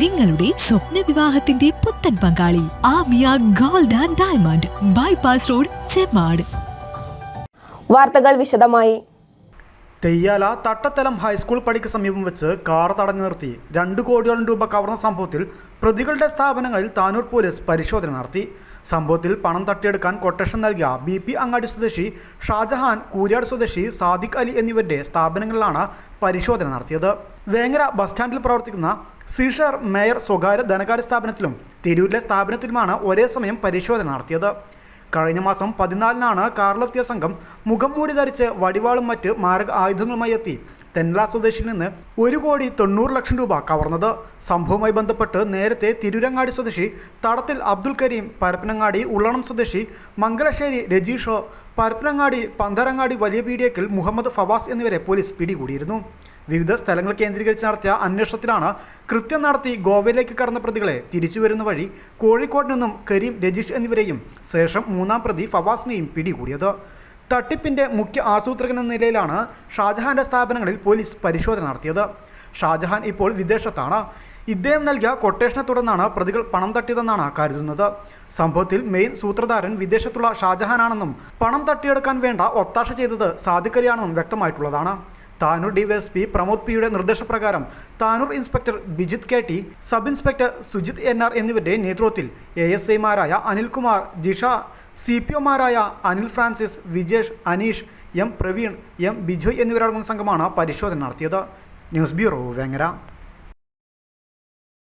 നിങ്ങളുടെ സ്വപ്ന വിവാഹത്തിന്റെ പുത്തൻ പങ്കാളി Amiya gold and diamond bypass road Chemmad വാർത്തകൾ വിശദമായി. തെയ്യാല തട്ടത്തലം ഹൈസ്കൂൾ പടിക്ക് സമീപം വെച്ച് കാർ തടഞ്ഞു നിർത്തി. രണ്ട് കോടിയോളം രൂപ കവർന്ന സംഭവത്തിൽ പ്രതികളുടെ സ്ഥാപനങ്ങളിൽ താനൂർ പോലീസ് പരിശോധന നടത്തി. സംഭവത്തിൽ പണം തട്ടിയെടുക്കാൻ കൊട്ടേഷൻ നൽകിയ ബി പി അങ്ങാടി സ്വദേശി ഷാജഹാൻ കൂരിയാട് സ്വദേശി സാദിഖ് അലി എന്നിവരുടെ സ്ഥാപനങ്ങളിലാണ് പരിശോധന നടത്തിയത്. വേങ്ങര ബസ് സ്റ്റാൻഡിൽ പ്രവർത്തിക്കുന്ന സീഷർ മേയർ സ്വകാര്യ ധനകാര്യ സ്ഥാപനത്തിലും തിരൂരിലെ സ്ഥാപനത്തിലുമാണ് ഒരേ സമയം പരിശോധന നടത്തിയത്. കഴിഞ്ഞ മാസം പതിനാലിനാണ് കാറിലെത്തിയ സംഘം മുഖം മൂടി ധരിച്ച് വടിവാളും മറ്റ് മാരക ആയുധങ്ങളുമായി എത്തി. തെന്നല സ്വദേശിയിൽ നിന്ന് ഒരു കോടി തൊണ്ണൂറ് ലക്ഷം രൂപ കവർന്നത്. സംഭവവുമായി ബന്ധപ്പെട്ട് നേരത്തെ തിരുരങ്ങാടി സ്വദേശി തടത്തിൽ അബ്ദുൽ കരീം പരപ്പനങ്ങാടി ഉള്ളണം സ്വദേശി മംഗലശ്ശേരി രജീഷോ പരപ്പനങ്ങാടി പന്തരങ്ങാടി വലിയ പീഡിയക്കിൽ മുഹമ്മദ് ഫവാസ് എന്നിവരെ പോലീസ് പിടികൂടിയിരുന്നു. വിവിധ സ്ഥലങ്ങൾ കേന്ദ്രീകരിച്ച് നടത്തിയ അന്വേഷണത്തിലാണ് കൃത്യം നടത്തി ഗോവയിലേക്ക് കടന്ന പ്രതികളെ തിരിച്ചു വരുന്ന വഴി കോഴിക്കോട് നിന്നും കരീം രജീഷ് എന്നിവരെയും ശേഷം മൂന്നാം പ്രതി ഫവാസിനെയും പിടികൂടിയത്. തട്ടിപ്പിന്റെ മുഖ്യ ആസൂത്രകൻ എന്ന നിലയിലാണ് ഷാജഹാന്റെ സ്ഥാപനങ്ങളിൽ പോലീസ് പരിശോധന നടത്തിയത്. ഷാജഹാൻ ഇപ്പോൾ വിദേശത്താണ്. ഇദ്ദേഹം നൽകിയ കൊട്ടേഷനെ തുടർന്നാണ് പ്രതികൾ പണം തട്ടിയതെന്നാണ് കരുതുന്നത്. സംഭവത്തിൽ മെയിൻ സൂത്രധാരൻ വിദേശത്തുള്ള ഷാജഹാനാണെന്നും പണം തട്ടിയെടുക്കാൻ വേണ്ട ഒത്താശ ചെയ്തത് സാദിഖലിയാണെന്നും വ്യക്തമായിട്ടുള്ളതാണ്. താനൂർ ഡിവൈഎസ്പി പ്രമോദ് പിയുടെ നിർദ്ദേശപ്രകാരം Tanur inspector Bijith K T sub inspector Sujith N R എന്നിവരുടെ നേതൃത്വത്തിൽ എ എസ് ഐമാരായ Anilkumar Jisha C P ഒമാരായ Anil Francis Vijesh Aneesh M Praveen M Bijoy എന്നിവരടങ്ങുന്ന സംഘമാണ് പരിശോധന നടത്തിയത്. News bureau Vengara.